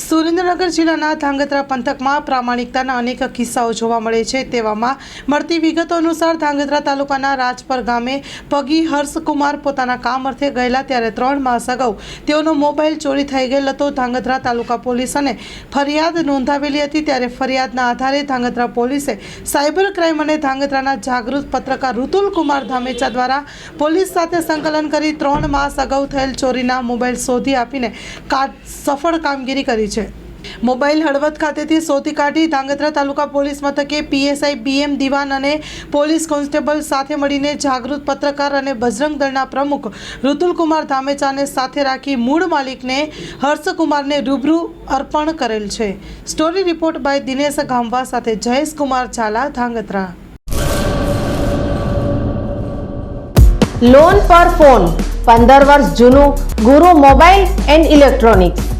સુરેન્દ્રનગર જિલ્લાના ધાંગધ્રા પંથકમાં પ્રામાણિકતાના અનેક કિસ્સાઓ જોવા મળે છે. તેવામાં મળતી વિગતો અનુસાર ધાંગધ્રા તાલુકાના રાજપર ગામે પગી હર્ષકુમાર પોતાના કામ અર્થે ગયેલા ત્યારે ત્રણ માસ અગાઉ તેઓનો મોબાઈલ ચોરી થઈ ગયેલ હતો. ધાંગધ્રા તાલુકા પોલીસ અને ફરિયાદ નોંધાવેલી હતી ત્યારે ફરિયાદના આધારે ધાંગધ્રા પોલીસે સાયબર ક્રાઇમ અને ધાંગધ્રાના જાગૃત પત્રકાર ઋતુલ કુમાર ધામેચા દ્વારા પોલીસ સાથે સંકલન કરી ત્રણ માસ અગાઉ થયેલ ચોરીના મોબાઈલ શોધી આપીને સફળ કામગીરી કરી છે. મોબાઈલ હળવદ ખાતેથી શોધી કાઢી ધાંગધ્રા તાલુકા પોલીસ મથકે પીએસઆઈ બીએમ દિવાન અને પોલીસ કોન્સ્ટેબલ સાથે મળીને જાગૃત પત્રકાર અને બજરંગ દળના પ્રમુખ ઋતુલકુમાર ધામેચાને સાથે રાખી મૂળ માલિકને હર્ષકુમારને રૂબરૂ અર્પણ કરેલ છે. Story report by Dinesh Gamva સાથે જયેશ કુમાર ઝાલા, ધાંગધ્રા. લોન પર ફોન પંદર વર્ષ જૂનું ગુરુ મોબાઈલ એન્ડ ઇલેક્ટ્રોનિક્સ.